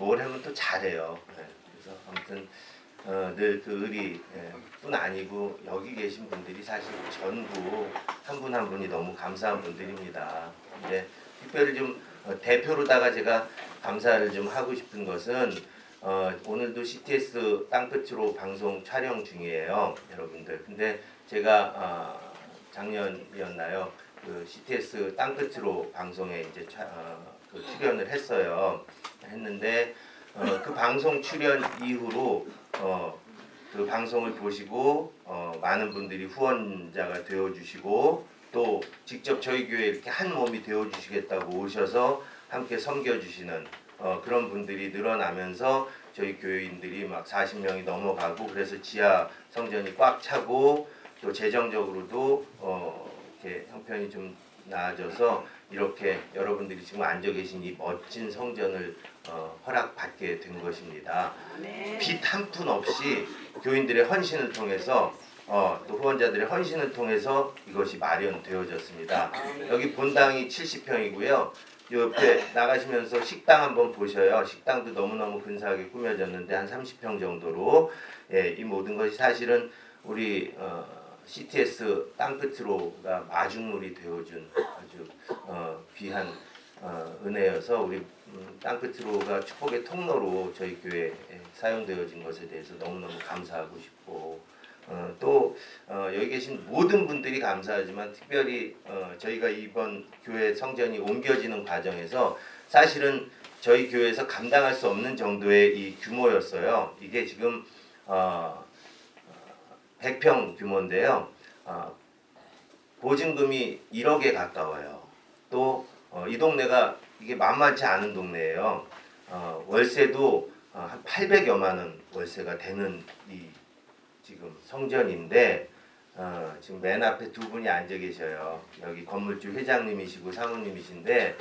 뭘 하면 또 잘해요. 예, 그래서 아무튼 어, 늘그 의리 예, 뿐 아니고 여기 계신 분들이 사실 전부 한 분 한 분이 너무 감사한 분들입니다. 근데 특별히 좀 어, 대표로다가 제가 감사를 좀 하고 싶은 것은 어, 오늘도 CTS 땅끝으로 방송 촬영 중이에요, 여러분들. 근데 제가 어, 작년이었나요? 그 CTS 땅끝으로 방송에 이제 차, 어, 그 출연을 했어요. 했는데 어, 그 방송 출연 이후로 어, 그 방송을 보시고 어, 많은 분들이 후원자가 되어 주시고 또 직접 저희 교회 이렇게 한 몸이 되어 주시겠다고 오셔서 함께 섬겨 주시는 어, 그런 분들이 늘어나면서 저희 교회인들이 막 40명이 넘어가고 그래서 지하 성전이 꽉 차고 또 재정적으로도 어, 이렇게 형편이 좀 나아져서 이렇게 여러분들이 지금 앉아 계신 이 멋진 성전을 어, 허락받게 된 것입니다. 빚한푼 없이 교인들의 헌신을 통해서 어, 또 후원자들의 헌신을 통해서 이것이 마련되어졌습니다. 여기 본당이 70평이고요. 옆에 나가시면서 식당 한번 보셔요. 식당도 너무너무 근사하게 꾸며졌는데 한 30평 정도로 예, 이 모든 것이 사실은 우리 어, CTS 땅끝으로가 마중물이 되어준 아주 어, 귀한 어, 은혜여서 우리 음, 땅끝으로가 축복의 통로로 저희 교회에 사용되어진 것에 대해서 너무너무 감사하고 싶고 어, 또 어, 여기 계신 모든 분들이 감사하지만 특별히 어, 저희가 이번 교회 성전이 옮겨지는 과정에서 사실은 저희 교회에서 감당할 수 없는 정도의 이 규모였어요. 이게 지금 어, 100평 규모인데요. 어, 보증금이 1억에 가까워요. 또 어, 이 동네가 이게 만만치 않은 동네예요. 어, 월세도 어, 한 800여만 원 월세가 되는 이 지금 성전인데 어, 지금 맨 앞에 두 분이 앉아 계셔요. 여기 건물주 회장님이시고 사모님이신데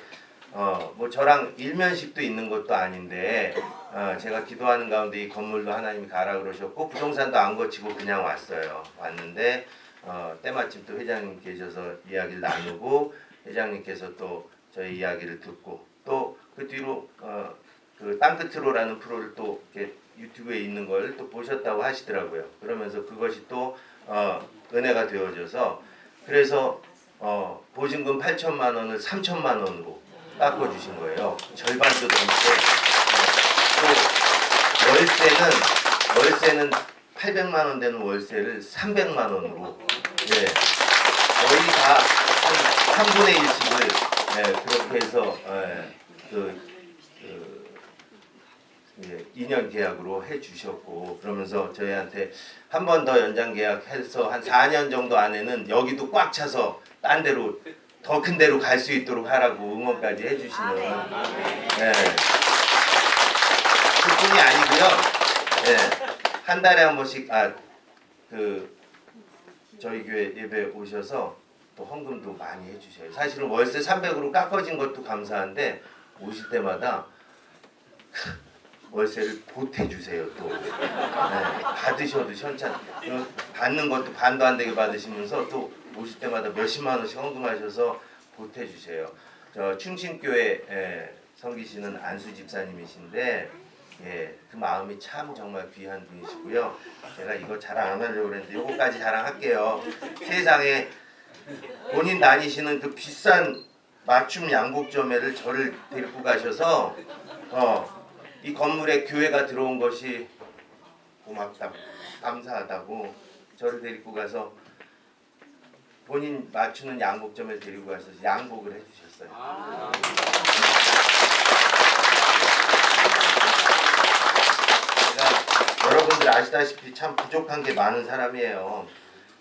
어, 뭐 저랑 일면식도 있는 것도 아닌데 어, 제가 기도하는 가운데 이 건물도 하나님이 가라 그러셨고 부동산도 안 거치고 그냥 왔어요. 왔는데 어, 때마침 또 회장님 계셔서 이야기를 나누고 회장님께서 또 저희 이야기를 듣고 또 그 뒤로 어, 그 땅끝으로라는 프로를 또 이렇게 유튜브에 있는 걸 또 보셨다고 하시더라고요. 그러면서 그것이 또 어, 은혜가 되어져서 그래서 어, 보증금 8천만 원을 3천만 원으로 깎아 주신 거예요. 절반도 넘게. 또 월세는 월세는 800만 원 되는 월세를 300만 원으로 예. 거의 다한 3분의 1씩을 예, 그렇게 해서 예, 그, 그 예, 2년 계약으로 해 주셨고 그러면서 저희한테 한 번 더 연장 계약해서 한 4년 정도 안에는 여기도 꽉 차서 딴 데로 더 큰 데로 갈 수 있도록 하라고 응원까지 해 주시는 예. 그뿐이 아니고 요. 예. 한 달에 한 번씩 아 그 저희 교회 예배 오셔서 또 헌금도 많이 해주셔요. 사실은 월세 300으로 깎아진 것도 감사한데 오실 때마다 월세를 보태 주세요 또 네, 받으셔도 현찬 어, 받는 것도 반도 안 되게 받으시면서 또 오실 때마다 몇십만 원씩 헌금하셔서 보태 주세요. 저 충신교회 에, 섬기시는 안수 집사님이신데 예, 그 마음이 참 정말 귀한 분이시고요. 제가 이거 자랑 안 하려고 그랬는데 요거까지 자랑할게요. 세상에 본인 다니시는 그 비싼 맞춤 양복점에를 저를 데리고 가셔서 어, 이 건물에 교회가 들어온 것이 고맙다, 감사하다고 저를 데리고 가서 본인 맞추는 양복점에 데리고 가서 양복을 해주셨어요. 제 아시다시피 참 부족한 게 많은 사람이에요.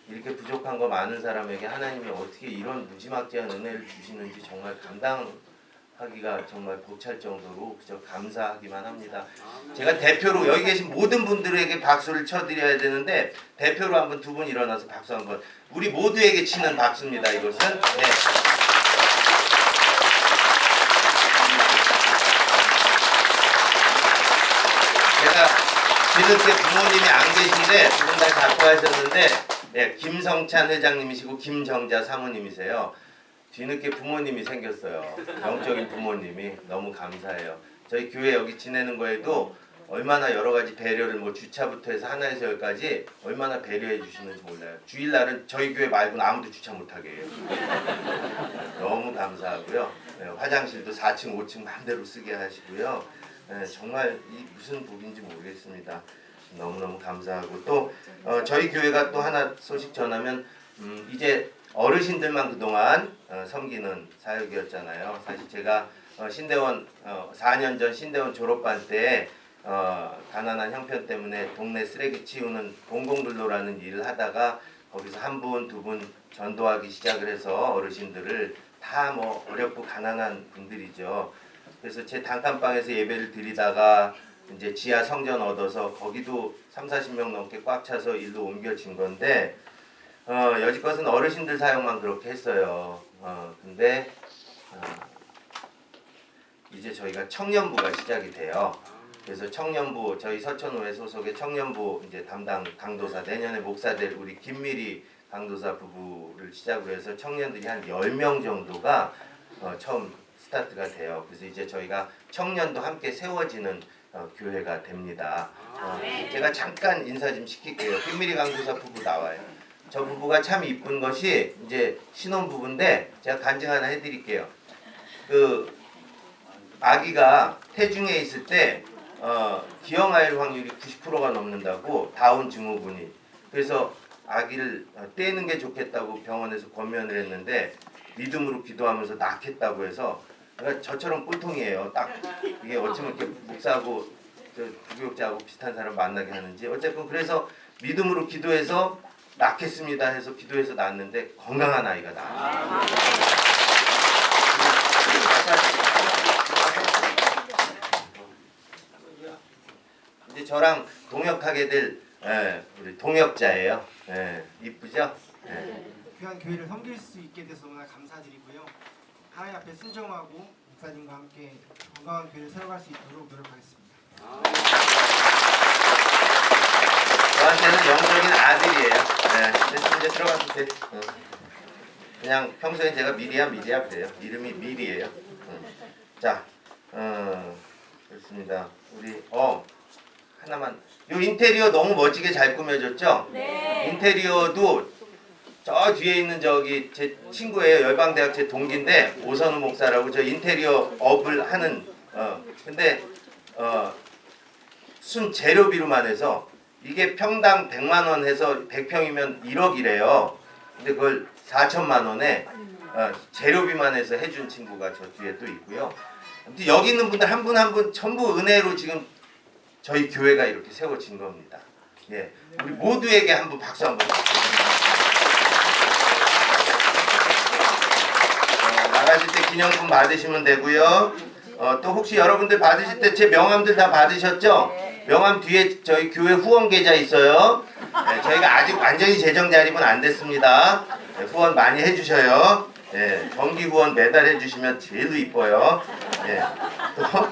이렇게 부족한 거 많은 사람에게 하나님이 어떻게 이런 무지막지한 은혜를 주시는지 정말 감당하기가 정말 벅찰 정도로 그저 감사하기만 합니다. 제가 대표로 여기 계신 모든 분들에게 박수를 쳐드려야 되는데 대표로 한번 두 분 일어나서 박수 한번 우리 모두에게 치는 박수입니다. 이것은 네. 제가 뒤늦게 부모님이 안 계신데 두 분다 갖고 하셨는데 네, 김성찬 회장님이시고 김정자 사모님이세요. 뒤늦게 부모님이 생겼어요. 영적인 부모님이 너무 감사해요. 저희 교회 여기 지내는 거에도 얼마나 여러 가지 배려를 뭐 주차부터 해서 하나에서 열까지 얼마나 배려해 주시는지 몰라요. 주일날은 저희 교회 말고는 아무도 주차 못하게 해요. 너무 감사하고요. 네, 화장실도 4층, 5층 마음대로 쓰게 하시고요. 네, 정말 이 무슨 복인지 모르겠습니다. 너무너무 감사하고 또 어, 저희 교회가 또 하나 소식 전하면 음, 이제 어르신들만 그동안 어, 섬기는 사역이었잖아요. 사실 제가 어, 신대원 어, 4년 전 신대원 졸업반 때 어, 가난한 형편 때문에 동네 쓰레기 치우는 공공근로라는 일을 하다가 거기서 한 분, 두 분 전도하기 시작을 해서 어르신들을 다 뭐 어렵고 가난한 분들이죠. 그래서 제 단칸방에서 예배를 드리다가 이제 지하 성전 얻어서 거기도 3, 40명 넘게 꽉 차서 일로 옮겨진 건데 어, 여지껏은 어르신들 사용만 그렇게 했어요. 어, 근데 어, 이제 저희가 청년부가 시작이 돼요. 그래서 청년부 저희 서천호회 소속의 청년부 이제 담당 강도사 내년에 목사 될 우리 김미리 강도사 부부를 시작으로 해서 청년들이 한 10명 정도가 어, 처음 스타트가 돼요. 그래서 이제 저희가 청년도 함께 세워지는 어, 교회가 됩니다. 어, 제가 잠깐 인사 좀 시킬게요. 김미리 강도사 부부 나와요. 저 부부가 참 이쁜 것이 이제 신혼 부부인데 제가 간증 하나 해드릴게요. 그 아기가 태중에 있을 때 어, 기형아일 확률이 90%가 넘는다고 다운 증후군이 그래서 아기를 어, 떼는 게 좋겠다고 병원에서 권면을 했는데 믿음으로 기도하면서 낳겠다고 해서 그러니까 저처럼 꼴통이에요. 딱 이게 어쩌면 이렇게 목사하고 저 부교육자하고 비슷한 사람 만나게 하는지 어쨌든 그래서 믿음으로 기도해서 낳겠습니다 해서 기도해서 낳았는데 건강한 아이가 나왔어요. 이제 저랑 동역하게 될 예, 우리 동역자예요. 예, 이쁘죠? 예. 귀한 교회를 섬길 수 있게 돼서 너무나 감사드리고요. 하나님 앞에 순종하고 목사님과 함께 건강한 교회를 세워갈 수 있도록 노력하겠습니다. 저한테는 영적인 아들이에요. 네, 이제 들어가도 돼. 어. 그냥 평소에 제가 미리야 미리야 그래요. 이름이 미리예요. 어. 자, 어, 그렇습니다. 우리 어 하나만. 요 인테리어 너무 멋지게 잘 꾸며졌죠? 네. 인테리어도 저 뒤에 있는 저기 제 친구예요. 열방대학 제 동기인데 오선우 목사라고 저 인테리어 업을 하는 어 근데 어 순 재료비로만 해서 이게 평당 100만 원 해서 100평이면 1억이래요. 근데 그걸 4천만 원에 어, 재료비만 해서 해준 친구가 저 뒤에 또 있고요. 아무튼 여기 있는 분들 한 분 한 분 전부 은혜로 지금 저희 교회가 이렇게 세워진 겁니다. 예, 우리 모두에게 한번 박수 한번. 어, 나가실 때 기념품 받으시면 되고요. 어, 또 혹시 여러분들 받으실 때 제 명함들 다 받으셨죠? 명함 뒤에 저희 교회 후원 계좌 있어요. 네, 저희가 아직 완전히 재정 자립은 안 됐습니다. 네, 후원 많이 해주셔요. 네, 정기 후원 매달 해주시면 제일로 이뻐요. 네, 또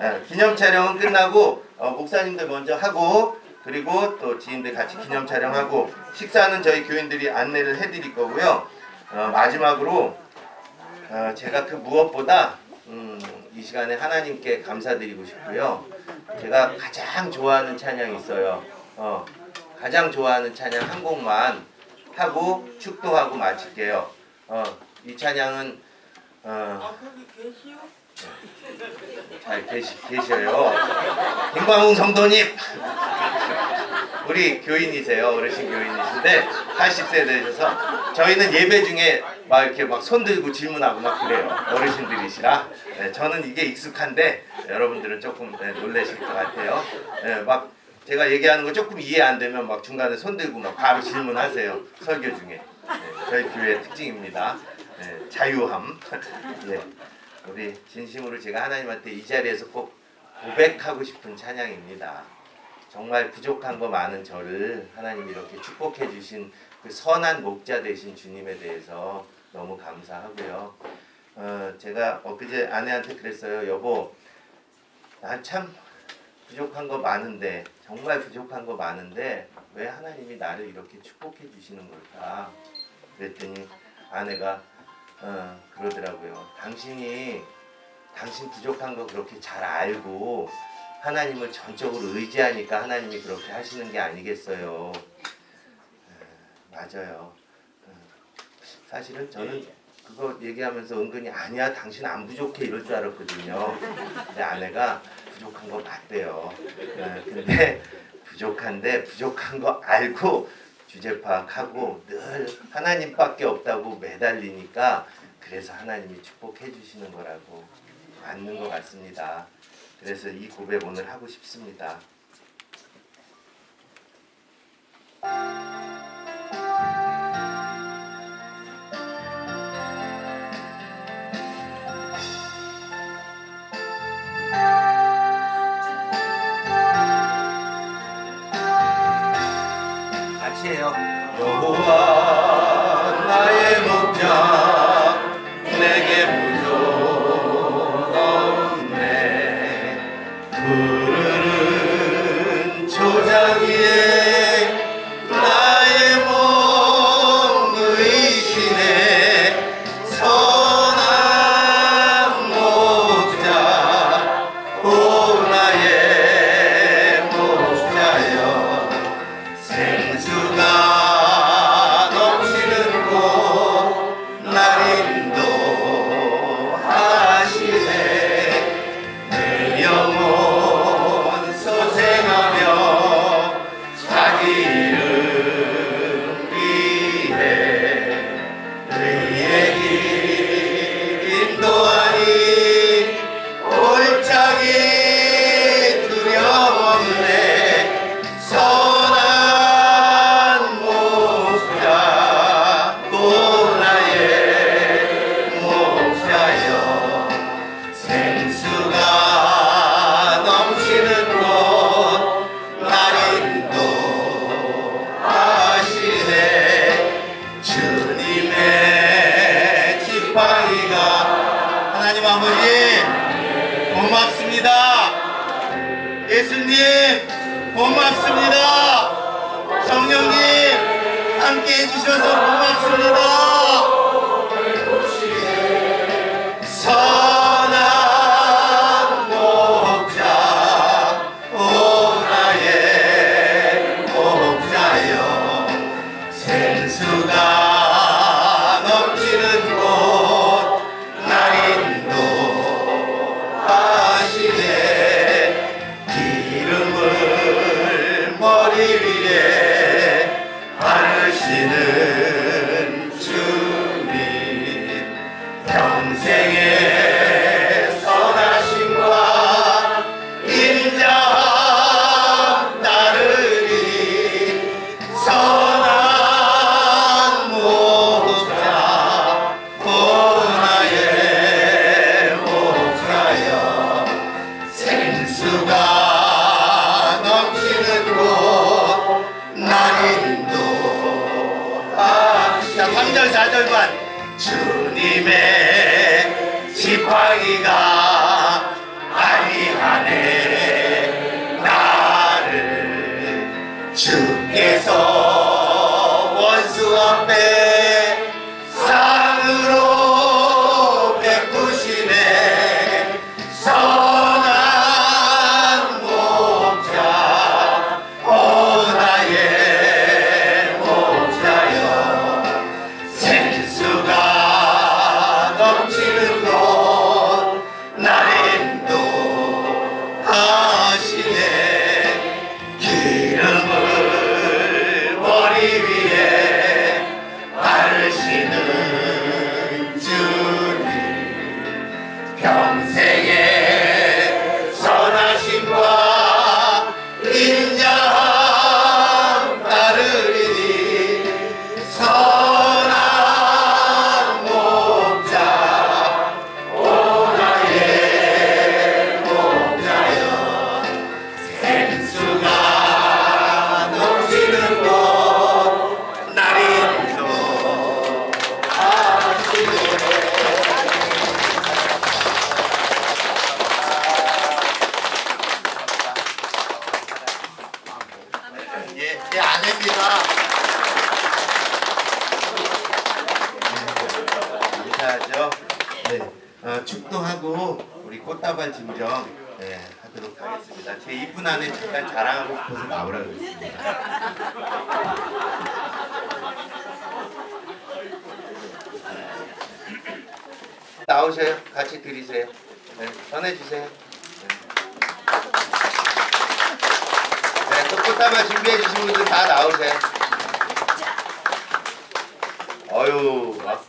네, 기념 촬영은 끝나고 어, 목사님들 먼저 하고 그리고 또 지인들 같이 기념 촬영하고 식사는 저희 교인들이 안내를 해드릴 거고요. 어, 마지막으로 어, 제가 그 무엇보다 음, 이 시간에 하나님께 감사드리고 싶고요. 제가 가장 좋아하는 찬양이 있어요. 어, 가장 좋아하는 찬양 한 곡만 하고 축도하고 마칠게요. 어, 이 찬양은 어, 잘 계시, 계셔요. 김광웅 성도님 우리 교인이세요. 어르신 교인이신데 80세 되셔서 저희는 예배 중에 막 이렇게 막 손 들고 질문하고 막 그래요. 어르신들이시라. 네, 저는 이게 익숙한데 여러분들은 조금 네, 놀라실 것 같아요. 네, 막 제가 얘기하는 거 조금 이해 안 되면 막 중간에 손 들고 막 바로 질문하세요. 설교 중에. 네, 저희 교회의 특징입니다. 네, 자유함. 예. 우리 진심으로 제가 하나님한테 이 자리에서 꼭 고백하고 싶은 찬양입니다. 정말 부족한 거 많은 저를 하나님 이렇게 축복해 주신 그 선한 목자 되신 주님에 대해서 너무 감사하고요. 어, 제가 엊그제 아내한테 그랬어요. 여보, 난 참 부족한 거 많은데, 정말 부족한 거 많은데, 왜 하나님이 나를 이렇게 축복해 주시는 걸까? 그랬더니 아내가 어, 그러더라고요. 당신이 당신 부족한 거 그렇게 잘 알고 하나님을 전적으로 의지하니까 하나님이 그렇게 하시는 게 아니겠어요. 어, 맞아요. 사실은 저는 예. 그거 얘기하면서 은근히 아니야 당신 안 부족해 이럴 줄 알았거든요. 내 아내가 부족한 거 맞대요. 네, 근데 부족한데 부족한 거 알고 주제 파악하고 늘 하나님밖에 없다고 매달리니까 그래서 하나님이 축복해 주시는 거라고 맞는 것 같습니다. 그래서 이 고백 오늘 하고 싶습니다. 부르는 조장이 네, 하도록 하겠습니다. 제 이쁜 아내 잠깐 자랑하고 싶어서 나오라 그랬습니다. 나오세요. 같이 드리세요. 네, 전해주세요. 네. 네, 또 꽃다발 준비해 주신 분들 다 나오세요. 어유, 막